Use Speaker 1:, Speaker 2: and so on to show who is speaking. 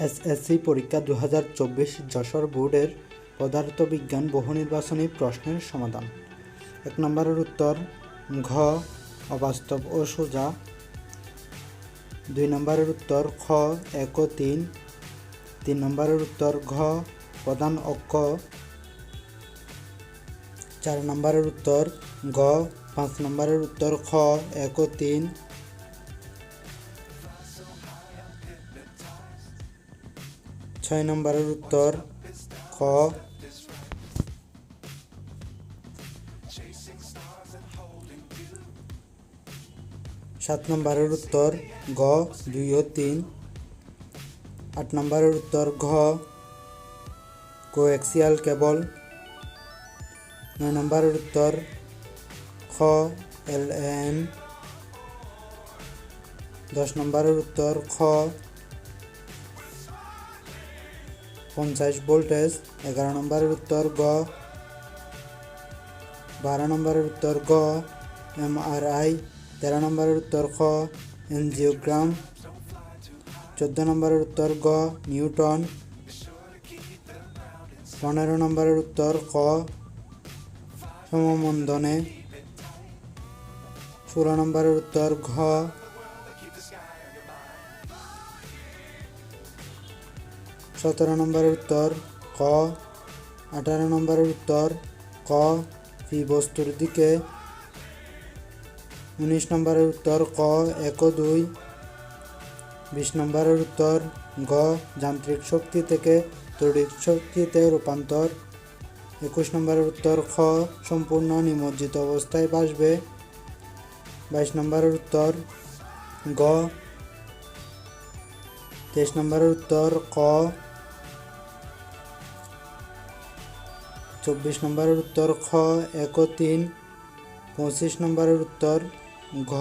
Speaker 1: SSC পরীক্ষা দু হাজার চব্বিশ যশোর বোর্ডের পদার্থবিজ্ঞান বহু নির্বাচনী প্রশ্নের সমাধান। এক নম্বরের উত্তর, ঘ, অবাস্তব ও সোজা। দুই নম্বরের উত্তর, খ, এক ও তিন। তিন নম্বরের উত্তর, ঘ, প্রধান অক্ষ। চার নম্বরের উত্তর গ পাঁচ নম্বরের উত্তর, খ, এক ও তিন। ছয় নম্বরের উত্তর খ। সাত নম্বরের উত্তর গ, দুই ও তিন। আট নম্বরের উত্তর ঘ। Coaxial cable. নয় নম্বরের উত্তর খ, এল এন দশ নম্বরের উত্তর খ। পঞ্চাশ ভোল্টেজ, এগারো নম্বরের উত্তর গ। বারো নম্বরের উত্তর গ এম আর আই তেরো নম্বরের উত্তর খ, এনজিওগ্রাম। চোদ্দ নম্বরের উত্তর গ, নিউটন। পনেরো নম্বরের উত্তর ক, সমমন্দনে। ষোলো নম্বরের উত্তর ঘ সতেরো নম্বরের উত্তর, ক। আঠারো নম্বরের উত্তর, ক। পি বস্তুর দিকে। উনিশ নম্বরের উত্তর, ক। এক দুই। বিশ নম্বরের উত্তর, গ। যান্ত্রিক শক্তি থেকে তড়িৎ শক্তিতে রূপান্তর। একুশ নম্বরের উত্তর, খ। সম্পূর্ণ নিমজ্জিত অবস্থায় বাসবে বাইশ নম্বরের উত্তর, গ। তেইশ নম্বরের উত্তর, ক। চব্বিশ নম্বরের উত্তর খ এক তিন পঁচিশ নম্বরের উত্তর ঘ।